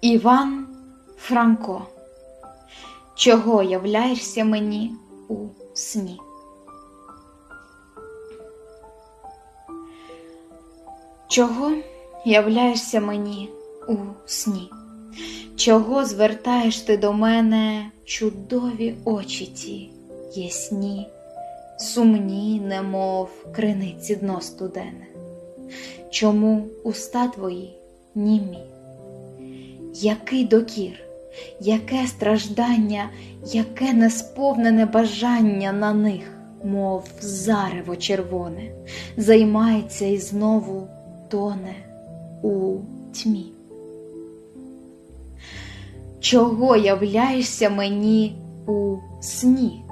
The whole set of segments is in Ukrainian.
Іван Франко, чого являєшся мені у сні? Чого являєшся мені у сні? Чого звертаєш ти до мене чудові очі ті, ясні, сумні, немов криниці дно студене? Чому уста твої німі? Який докір, яке страждання, яке несповнене бажання на них, мов зарево червоне, займається і знову тоне у тьмі. Чого являєшся мені у сні?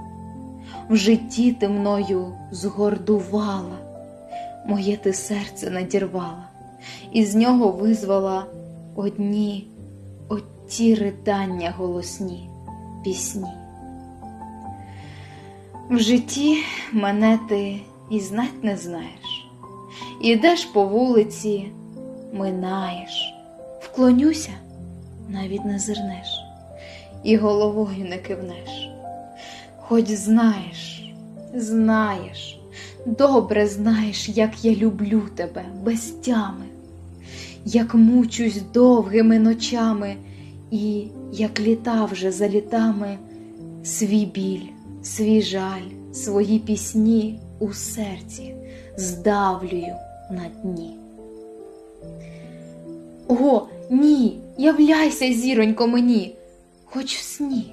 В житті ти мною згордувала, моє ти серце надірвала, і з нього визвала одні оті ридання голосні пісні. В житті мене ти і знать не знаєш, ідеш по вулиці, минаєш, вклонюся, навіть не зирнеш, і головою не кивнеш. Хоч знаєш, знаєш, добре знаєш, як я люблю тебе без тями, як мучусь довгими ночами, і як літа вже за літами, свій біль, свій жаль, свої пісні у серці здавлюю на дні. О, ні, являйся, зіронько, мені, хоч в сні.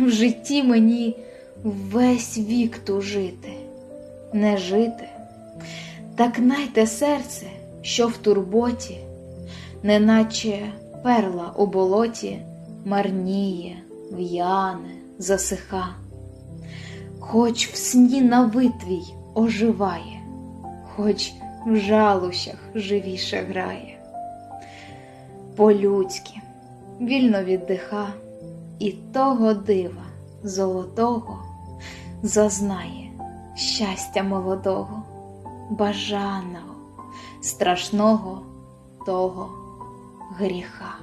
В житті мені весь вік тужити, не жити, так найте серце, що в турботі, неначе перла у болоті, марніє, в'яне, засиха, хоч в сні на витвій оживає, хоч в жалущах живіше грає, по-людськи вільно віддиха, і того дива золотого зазнає щастя молодого, бажаного, страшного того гріха.